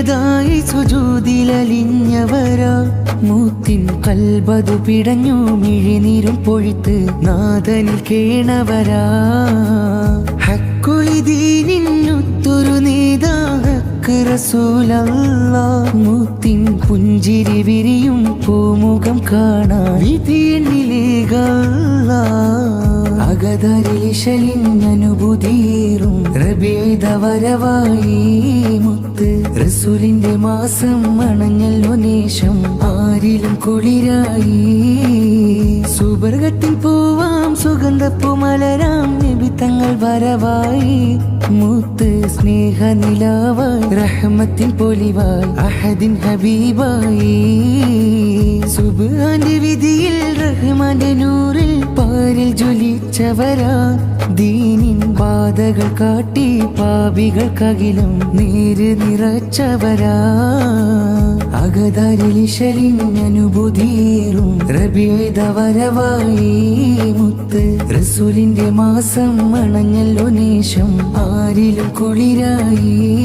വീണതായി സുജൂതിലലിഞ്ഞവരാ. മൂത്തിൻ കൽബതു പിടഞ്ഞു മിഴിനീരും പൊഴിത്ത് നാദനിൽ കേണവരാ. ഹക്കുളിദീനിന്നുത്തൊരു നേതാഹക്ക് റസൂലല്ല. മൂത്തിൻ പുഞ്ചിരി വിരിയും പൂമുഖം കാണാൻ വിധിയെണ്ണിലേകല്ല അകതരിശലിനനുഭൂതിയേറും റബിയുടെ വരവായി മണഞ്ഞൽ അണഞ്ഞല്ലോ ആരിലും കുളിരായി. സുബർഗത്തിൽ പോവാം സുഗന്ധപ്പൂ മലരാം നിബിത്തങ്ങൾ വരവായി. മൂത്ത് സ്നേഹനിലാവായി റഹ്മത്തിൻ പൊലിവായി അഹദിൻ ഹബീബായി. സുബാന്റെ വിധിയിൽ റഹ്മാന്റെ പാരിൽ ജ്വലിച്ചവരാ ദീനിൻ ബാധകൾ കാട്ടി പാപികൾക്കകിലും നീര് നിറച്ചവരാ. അകതാരിലിശലിൻ അനുഭൂതിയേറും റബിയുടെ വരവായി മുത്ത്. റസൂലിന്റെ മാസം മണഞ്ഞല്ലോ നേശം ആരിലും കുളിരായി.